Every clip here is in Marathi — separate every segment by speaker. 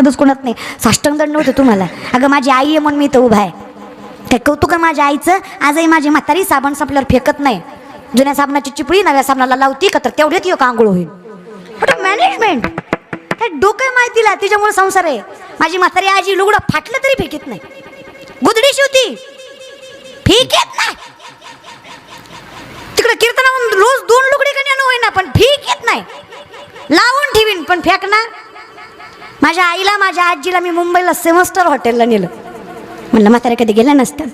Speaker 1: ताकदच कोणत नाही. साष्टंग दंड नव्हतं तुम्हाला. अगं माझी आई आहे म्हणून मी इथं उभा आहे. काय कौतुक आहे माझ्या आईचं? आजही माझी म्हातारी साबण संपल्यावर फेकत नाही. जुन्या साबणाची चिपळी नव्या साबणाला लावती का तर तेवढ्यात येऊ आंघोळ होईल. मॅनेजमेंट काय डोकं आहे माहितीला? तिच्यामुळे संसार आहे. माझी म्हातारी आजी लुगडं फाटलं तरी फेकत नाही. गुदडी शिवती फेकत नाही. तिकडे कीर्तना रोज दोन लुगडी कन्या होईना पण फेक येत नाही. लावून ठेवीन पण फेकणार? माझ्या आईला माझ्या आजीला मी मुंबईला सेवन स्टार हॉटेलला नेलं. म्हणलं म्हाताऱ्या कधी गेल्या नसत्या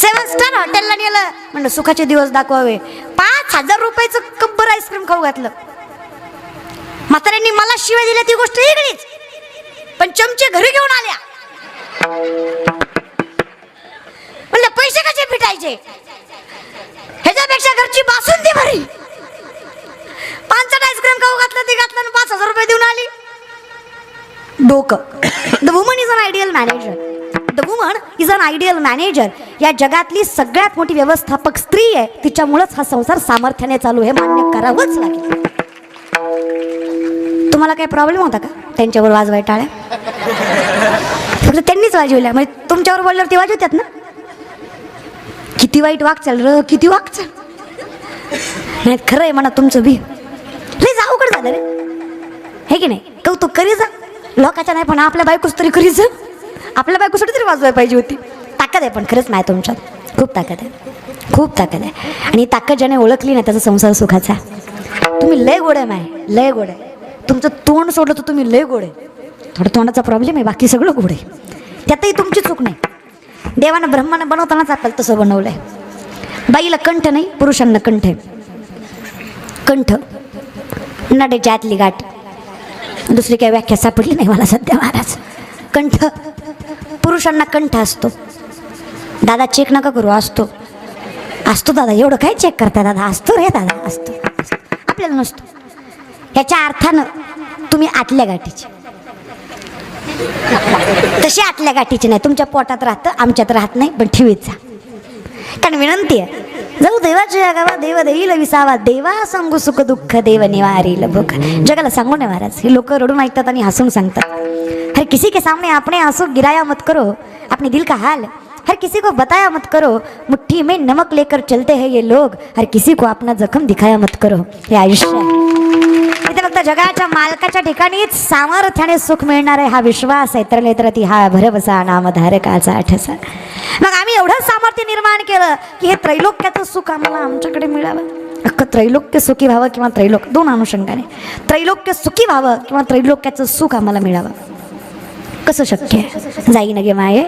Speaker 1: सेवन स्टार हॉटेलला नेलं. म्हणलं सुखाचे दिवस दाखवावे. पाच हजार रुपयाचं कब्बर आईस्क्रीम खाऊ घातलं. म्हाताऱ्यांनी मला शिवाय दिल्या ती गोष्ट वेगळीच. पण चमचे घरी घेऊन आल्या. म्हणलं पैसे कसे फिटायचे ह्याच्यापेक्षा घरची बासुंदी भरी. पाच आईस्क्रीम खाऊ घातलं ती घातलं आणि पाच हजार रुपये देऊन आली. डोकं. The woman is an ideal manager the woman is an ideal manager या जगातली सगळ्यात मोठी व्यवस्थापक स्त्री आहे. तिच्यामुळंच हा संसार सामर्थ्याने चालू आहे. मान्य करावंच लागेल. तुम्हाला काही प्रॉब्लेम होता का? त्यांच्यावर वाजवाय टाळ्या फक्त त्यांनीच वाजवल्या. म्हणजे तुमच्यावर बोलल्यावर ते वाजवतात ना? किती वाईट वागचाल र किती वागचाल. नाही खरं आहे म्हणा तुमचं बी. लय अवघड झालं रे. हे की नाही? कौतुक करी जा. लोकाच्या नाही पण आपल्या बायकोच तरी खरीच. आपल्या बायकोसाठी तरी वाजवायला पाहिजे होती. ताकद आहे पण खरंच नाही तुमच्यात. खूप ताकद आहे. खूप ताकद आहे. आणि ताकद ज्याने ओळखली ना त्याचा संसार सुखाचा तुम्ही लय गोड आहे माय. लय गोड आहे. तुमचं तोंड सोडलं तर तुम्ही लय गोड आहे. थोडं तोंडाचा प्रॉब्लेम आहे बाकी सगळं गोड आहे. त्यातही तुमची चूक नाही. देवानं ब्रह्मानं बनवतानाच आपल्याला तसं बनवलं आहे बाईला कंठ नाही पुरुषांना कंठ आहे. कंठ. नडे जातली गाठ. दुसरी काही व्याख्या सापडली नाही मला सध्या महाराज. कंठ. पुरुषांना कंठ असतो. दादा चेक नका करू असतो. असतो दादा एवढं काय चेक करता दादा? असतो रे दादा असतो. आपल्याला नसतो. ह्याच्या अर्थानं तुम्ही आतल्या गाठीचे. तशी आतल्या गाठीची नाही. तुमच्या पोटात राहतं आमच्यात राहत नाही पण ठेवीत जा. कारण विनंती आहे जाऊ देवाच्या गावा देव देईल विसावा. देवा सांगू सुख दुःख देव निवारील भूक जगाला सांगू नये महाराज. हे लोक रडून ऐकतात आणि हसून सांगतात. हर किसी के सामने आपने आंसू गिराया मत करो. अपने दिल का हाल. हर किसी को बताया मत करो. मुट्ठी में नमक लेकर चलते हैं ये लोग. हर किसी को अपना जखम दिखाया मत करो. हे आयुष्य. इथे फक्त जगाच्या मालकाच्या ठिकाणीच सामर्थ्याने सुख मिळणार आहे हा विश्वास आहे. तर तर ती हा भरवसा नामधारकाचा आठसा. मग आम्ही एवढं सामर्थ्य निर्माण केलं की हे त्रैलोक्याचं सुख आम्हाला आमच्याकडे मिळावं. अख्खं त्रैलोक्य सुखी व्हावं किंवा त्रैलोक दोन अनुषंगाने. त्रैलोक्य सुखी व्हावं किंवा त्रैलोक्याचं सुख आम्हाला मिळावं. कसं शक्य आहे? जाई गे माये.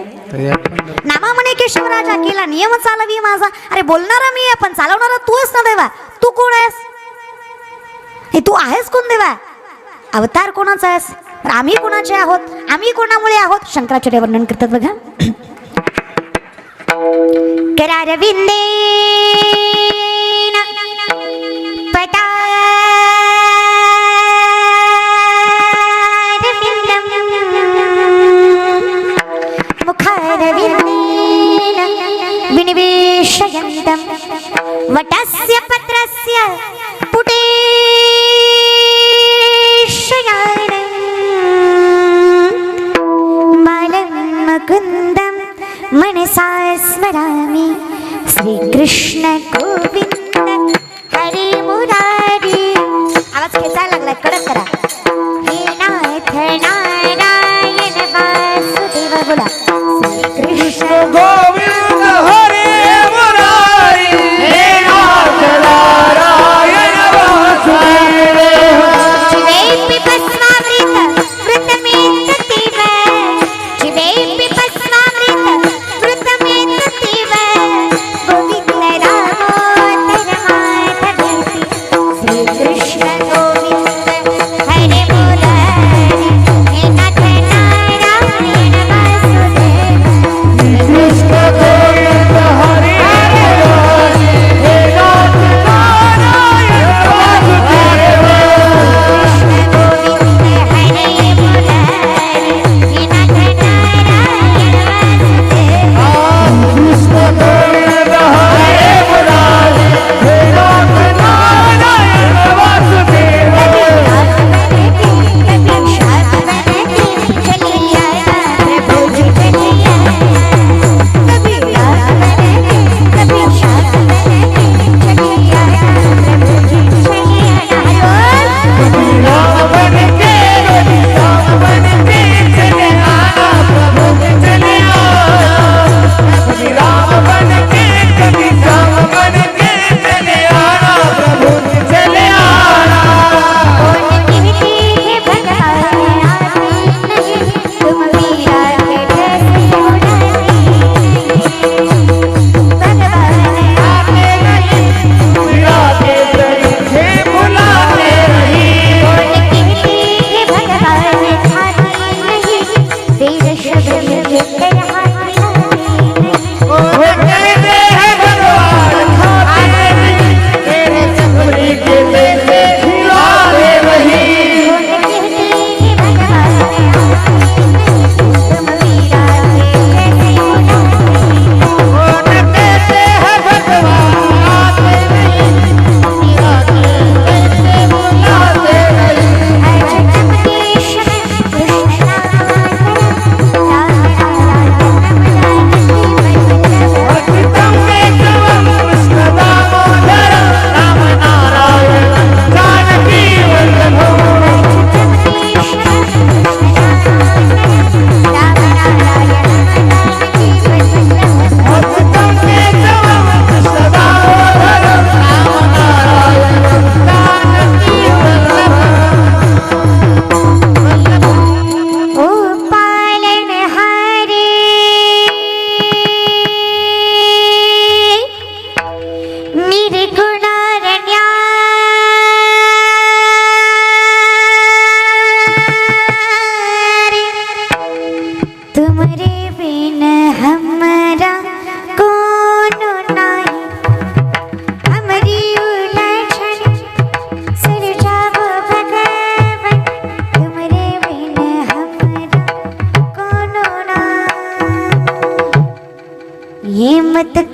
Speaker 1: नामा म्हणे केशवराजा केला नियम चालवी माझा. अरे बोलणारा मी आहे पण चालवणारा तूच ना देवा. तू कोण आहेस? हे तू आहेस कोण देवा? अवतार कोणाचा आहेस? आम्ही कोणाचे आहोत? आम्ही कोणामुळे आहोत? शंकराचार्य वर्णन करतात बघा. കരവിന്ദേ वरामि। श्रीकृष्ण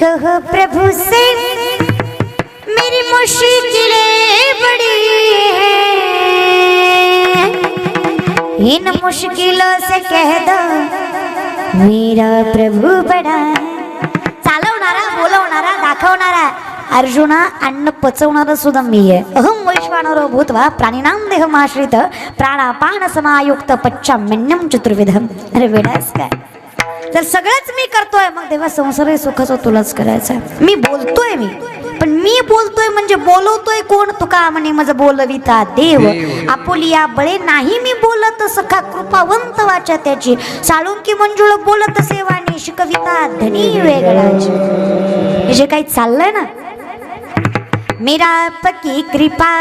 Speaker 1: कहो प्रभु से मेरी मुश्किलें बड़ी हैं। इन मुश्किलों से कह दो मेरा प्रभु बडा चालवणारा बोलवणारा दाखवणारा अर्जुना अन्न पचवणारा सुद्धा मी आहे। अहम वैश्वानरो भूतवा प्राणीनाम देहमाश्रित प्राणापान समायुक्त पच्चाम्यन्यम चतुर्विधम। अरे वेडास काय जर सगळंच मी करतोय. मग तेव्हा संसारही सुखाचं तुलाच करायचं मी बोलतोय मी पण मी बोलतोय म्हणजे बोलवतोय कोण? तुका म्हणे माझं बोलविता देव. आपुलिया बळे नाही मी बोलत सखा कृपावंत वाचा त्याची. साळुंकी मंजुळ बोलत सेवानी शिकविता धनी वेगळाची. हे जे काही चाललंय ना मेरा पकी कृपा.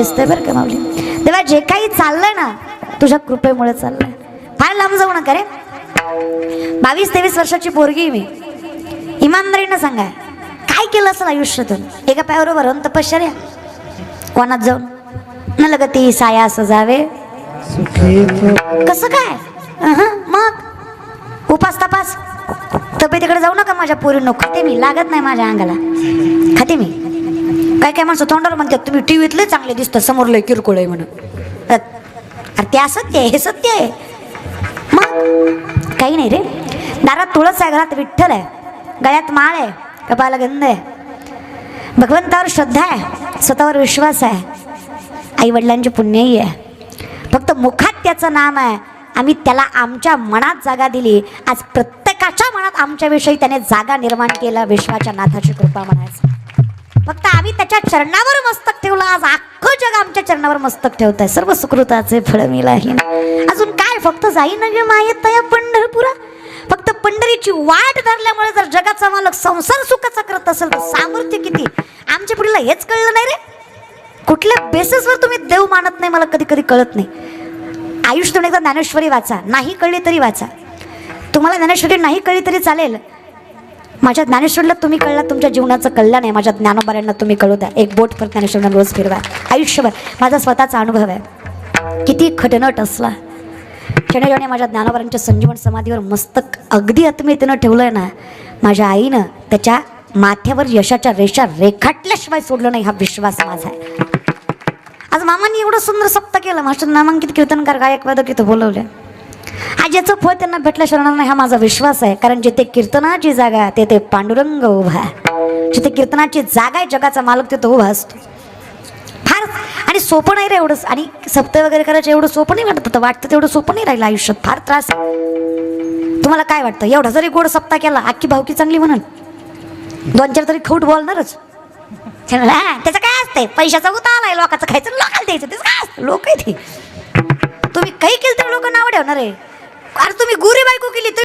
Speaker 1: बस बरं का माऊली? तेव्हा जे काही चाललंय ना तुझ्या कृपेमुळे चाललंय. फार लांब जाऊ नका रे. बावीस तेवीस वर्षाची पोरगी मी. इमानदारीनं सांगा. काय केलं असेल आयुष्यातून? एका पायावर उभं तपश्चर्या? कोणात जाऊन? न लगती साया असं जावे कसं काय? अहं, मग? उपास तपास. तब्येतीकडे जाऊ नका माझ्या पोरींनो. खाते मी. लागत नाही माझ्या अंगाला. खाते मी. काय काय माणसं तोंडावर म्हणतात तुम्ही टीव्हीतले चांगले दिसतात समोर लय किरकोळ आहे म्हणून. अरे ते असत्य आहे हे सत्य आहे. मग काही नाही रे. दारात तुळस आहे घरात विठ्ठल आहे. गळ्यात माळ आहे कपाला गंध आहे. भगवंतावर श्रद्धा आहे स्वतःवर विश्वास आहे. आई वडिलांची पुण्यही आहे. फक्त मुखात त्याचं नाम आहे. आम्ही त्याला आमच्या मनात जागा दिली. आज प्रत्येकाच्या मनात आमच्याविषयी त्याने जागा निर्माण केला विश्वाच्या नाथाची कृपा म्हणायचं. फक्त आम्ही त्याच्या चरणावर मस्तक ठेवलं. आज अख्खं जग आमच्या चरणावर मस्तक ठेवत आहे सर्व सुकृताचे फळ मिलाही अजून काय? फक्त जाई नगे मायेत या पंढरपुरा फक्त पंढरीची वाट धरल्यामुळे जर जगाचा मालक संसार सुखाचा करत असेल तर सामर्थ्य किती? आमच्या पुढीला हेच कळलं नाही रे. कुठल्या बेसिसवर तुम्ही देव मानत नाही मला कधी कधी कळत नाही. आयुष्य तुम्ही एकदा ज्ञानेश्वरी वाचा. नाही कळली तरी वाचा. तुम्हाला ज्ञानेश्वरी नाही कळली तरी चालेल. माझ्या ज्ञानेश्वरीला तुम्ही कळला तुमच्या जीवनाचं कल्याण आहे. माझ्या ज्ञानोबाऱ्यांना तुम्ही कळू द्या. एक बोट पर ज्ञानेश्वरीला रोज फिरवा आयुष्यभर माझा स्वतःचा अनुभव आहे. किती खटनट असला. क्षणजणे माझ्या ज्ञानोबाऱ्यांच्या संजीवन समाधीवर मस्तक अगदी आत्मीयतेनं ठेवलं आहे ना माझ्या आईनं त्याच्या माथ्यावर यशाच्या रेषा रेखाटल्याशिवाय सोडलं नाही हा विश्वास माझा आहे. आज मामांनी एवढं सुंदर सप्त केलं. माझं नामांकित कीर्तनकार गायक वादक इथं बोलवले. आज ज्याचं फळ त्यांना भेटल्या शरणार नाही हा माझा विश्वास आहे. कारण जिथे कीर्तनाची जागा आहे, तेथे पांडुरंग उभा जिथे कीर्तनाची जागा आहे जगाचा मालक तिथं उभा असतो. फार आणि सोपं नाही रे एवढंच आणि सप्त वगैरे करायचं एवढं सोपं नाही वाटत होतं. वाटतं तेवढं सोपं नाही राहिलं आयुष्यात. फार त्रास तुम्हाला काय वाटतं? एवढा जरी गोड सप्ता केला अख्खी भावकी चांगली म्हणाल. दोन चार तरी खोट बोलणारच. त्याचं काय असतंय? पैशाचा उता आलाय लोकांचं खायचं लोकांना द्यायचं. त्याचं काय असतं? लोक ते तुम्ही काही केलं तर लोक नाव ठेवणार आहे. अरे तुम्ही गुरी बायको केली तर